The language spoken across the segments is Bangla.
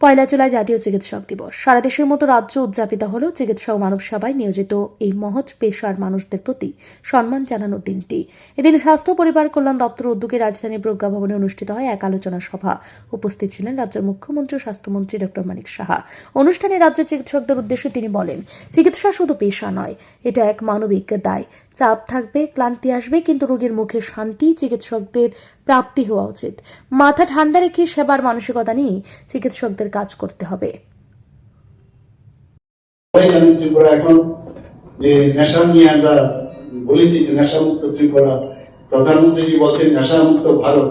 পয়লা জুলাই জাতীয় চিকিৎসক দিবস। সারা দেশের মতো রাজ্য উদযাপিত হল চিকিৎসা ও মানব সেবায় নিয়োজিত এই মহৎ পেশার মানুষদের প্রতি সম্মান জানানোর দিনটি। এদিন স্বাস্থ্য, পরিবার কল্যাণ দপ্তর উদ্যোগে রাজধানীর প্রজ্ঞা ভবনে অনুষ্ঠিত হয় এক আলোচনা সভা। উপস্থিত ছিলেন রাজ্যের মুখ্যমন্ত্রী ও স্বাস্থ্যমন্ত্রী ডক্টর মানিক সাহা। অনুষ্ঠানে রাজ্যের চিকিৎসকদের উদ্দেশ্যে তিনি বলেন, চিকিৎসা শুধু পেশা নয়, এটা এক মানবিক দায়। চাপ থাকবে, ক্লান্তি আসবে, কিন্তু রোগীর মুখে শান্তি, চিকিৎসকদের প্রাপ্তি হওয়া উচিত। মাথা ঠান্ডা রেখে সেবার মানসিকতা নিয়ে চিকিৎসকদের কাজ করতে হবে। বলছেন নেশামুক্ত ভারত।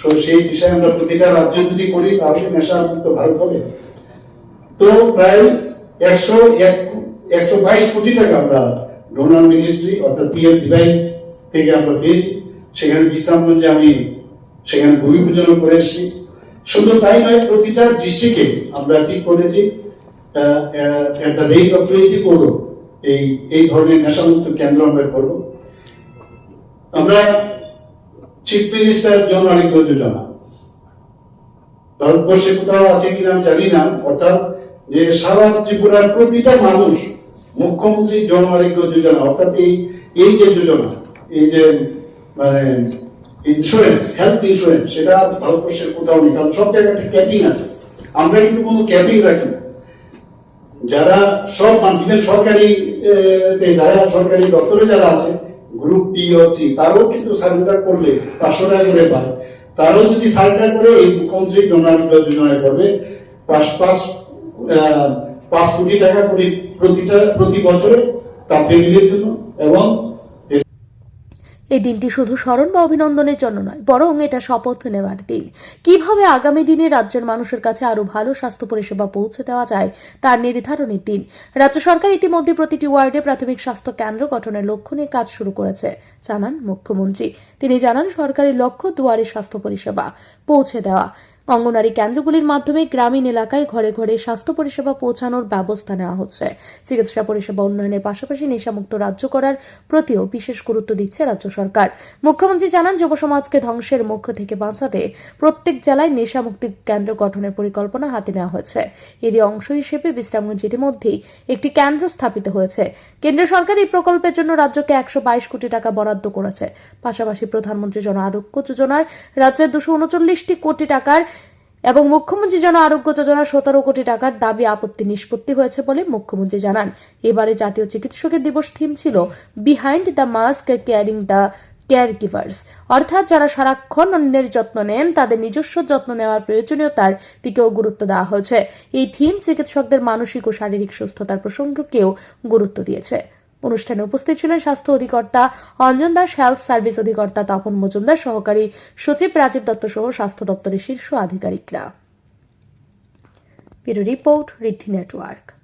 তো সেই বিষয়ে আমরা প্রতিটা রাজ্য যদি করি, তাহলে নেশামুক্ত ভারত হবে। তো প্রায় একশো এক, একশো বাইশ কোটি টাকা আমরা ডোনার মিনিস্ট্রি অর্থাৎ পিএম থেকে আমরা পেয়েছি। সেখানে বিশ্রাম বিশ্রামগঞ্জে আমি সেখানে ভূমি পূজনও করে এসেছি। শুধু তাই নয়, প্রতিটা ডিস্ট্রিক্টে আমরা ঠিক করেছি রেট অফ টোয়েন্টি এই এই ধরনের কেন্দ্র আমরা করব। আমরা চিফ মিনিস্টার জন আরোগ্য যোজনা ভারতবর্ষে কোথাও আছে কিনা আমি জানি না, অর্থাৎ যে সারা ত্রিপুরার প্রতিটা মানুষ মুখ্যমন্ত্রী জন আরোগ্য যোজনা অর্থাৎ এই এই যে যোজনা, এই যে মানে ইন্স্যুরেন্স হেলথ ইন্স্যুরেন্স সেটা ভারতবর্ষের কোথাও নেই, কারণ সব জায়গায় ক্যাপিং আছে। আমরা কিন্তু কোনো ক্যাপিং রাখি না। যারা সব ইভেন সরকারি যারা সরকারি দপ্তরে যারা আছে গ্রুপ বি ও সি তারাও কিন্তু সারেন্ডার করলে পাঁচশো টাকা করে পায়। তারাও যদি সারেন্ডার করে, এই মুখ্যমন্ত্রী জনআরোগ্য যোজনায় করবে, পাঁচ পাঁচ পাঁচ কোটি টাকা করে প্রতিটা, প্রতি বছরে তার ফ্যামিলির জন্য এবং এই দিনটি শুধু স্মরণ বা অভিনন্দনের জন্য নয়, বরং এটা শপথ নেওয়ার দিন। কীভাবে আগামী দিনে রাজ্যের মানুষের কাছে আরও ভালো স্বাস্থ্য পরিষেবা পৌঁছে দেওয়া যায়, তার নির্ধারণের দিন। রাজ্য সরকার ইতিমধ্যে প্রতিটি ওয়ার্ডে প্রাথমিক স্বাস্থ্য কেন্দ্র গঠনের লক্ষ্য নিয়ে কাজ শুরু করেছে, জানান মুখ্যমন্ত্রী। তিনি জানান, সরকারের লক্ষ্য দুয়ারে স্বাস্থ্য পরিষেবা পৌঁছে দেওয়া। অঙ্গনারী কেন্দ্রগুলির মাধ্যমে গ্রামীণ এলাকায় ঘরে ঘরে স্বাস্থ্য পরিষেবা পৌঁছানোর ব্যবস্থা নেওয়া হচ্ছে। চিকিৎসা পরিষেবা উন্নয়নের পাশাপাশি নেশামুক্ত রাজ্য করার প্রতিও বিশেষ গুরুত্ব দিচ্ছে রাজ্য সরকার। মুখ্যমন্ত্রী জানান, যুব সমাজকে ধ্বংসের মুখ থেকে বাঁচাতে প্রত্যেক জেলায় নেশামুক্তি কেন্দ্র গঠনের পরিকল্পনা হাতে নেওয়া হয়েছে। এরই অংশ হিসেবে বিশ্রামগঞ্জ ইতিমধ্যেই একটি কেন্দ্র স্থাপিত হয়েছে। কেন্দ্র সরকার এই প্রকল্পের জন্য রাজ্যকে একশো বাইশ কোটি টাকা বরাদ্দ করেছে। পাশাপাশি প্রধানমন্ত্রী জন আরোগ্য যোজনার রাজ্যের দুশো উনচল্লিশটি কোটি টাকার এবং মুখ্যমন্ত্রী জন আরোগ্য যোজনার সতেরো কোটি টাকার দাবি আপত্তি নিষ্পত্তি হয়েছে বলে মুখ্যমন্ত্রী জানান। এবারে জাতীয় চিকিৎসকের দিবস থিম ছিল behind the mask caring the caregivers অর্থাৎ যারা সারাক্ষণ অন্যের যত্ন নেন, তাদের নিজস্ব যত্ন নেওয়ার প্রয়োজনীয়তার দিকেও গুরুত্ব দেওয়া হয়েছে। এই থিম চিকিৎসকদের মানসিক ও শারীরিক সুস্থতার প্রসঙ্গকেও গুরুত্ব দিয়েছে। অনুষ্ঠানে উপস্থিত ছিলেন স্বাস্থ্য অধিকর্তা অঞ্জন দাস, হেলথ সার্ভিস অধিকর্তা তপন মজুমদার, সহকারী সচিব রাজীব দত্ত সহ স্বাস্থ্য দপ্তরের শীর্ষ আধিকারিকরা। Report, Riddhi network.